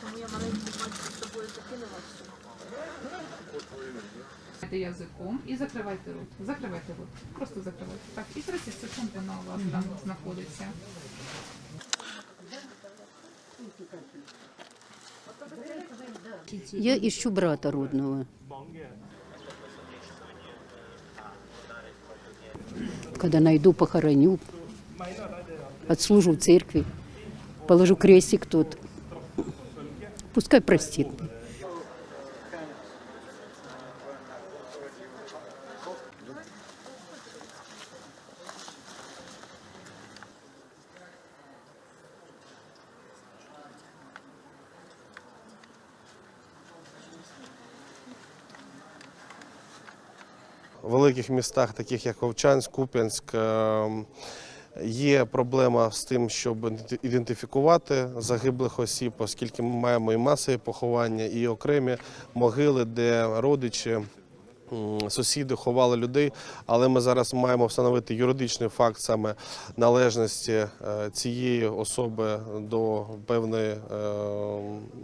Тому я маленький мальчик з собою язиком і закривайте рот. Закривайте рот. Просто закривайте. Так, і 30 секунд воно у вас там знаходиться. Я ищу брата родного. Когда найду, похороню, отслужу в церкви, положу крестик тут. Пускай простит. В великих містах, таких як Овчанськ, Куп'янськ, е, є проблема з тим, щоб ідентифікувати загиблих осіб, оскільки ми маємо і масові поховання, і окремі могили, де родичі. Сусіди ховали людей, але ми зараз маємо встановити юридичний факт саме належності е, цієї особи до певної е,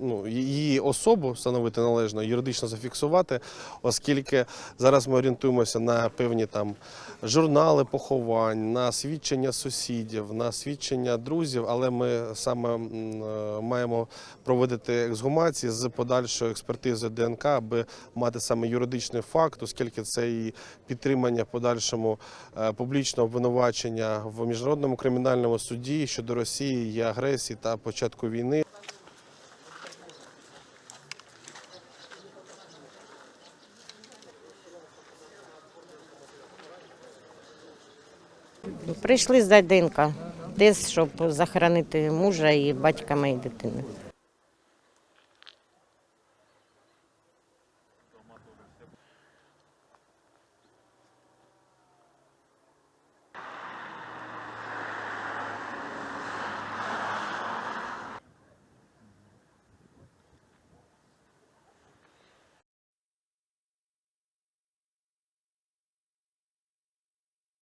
ну, її особу встановити належно, юридично зафіксувати, оскільки зараз ми орієнтуємося на певні там журнали поховань, на свідчення сусідів, на свідчення друзів, але ми саме е, маємо проводити ексгумації з подальшою експертизою ДНК, аби мати саме юридичний факт, оскільки це і підтримання подальшому е, публічного обвинувачення в міжнародному кримінальному суді щодо Росії, її агресії та початку війни. Прийшли здати ДНК, тест, щоб захоронити мужа і батька моєї дитини.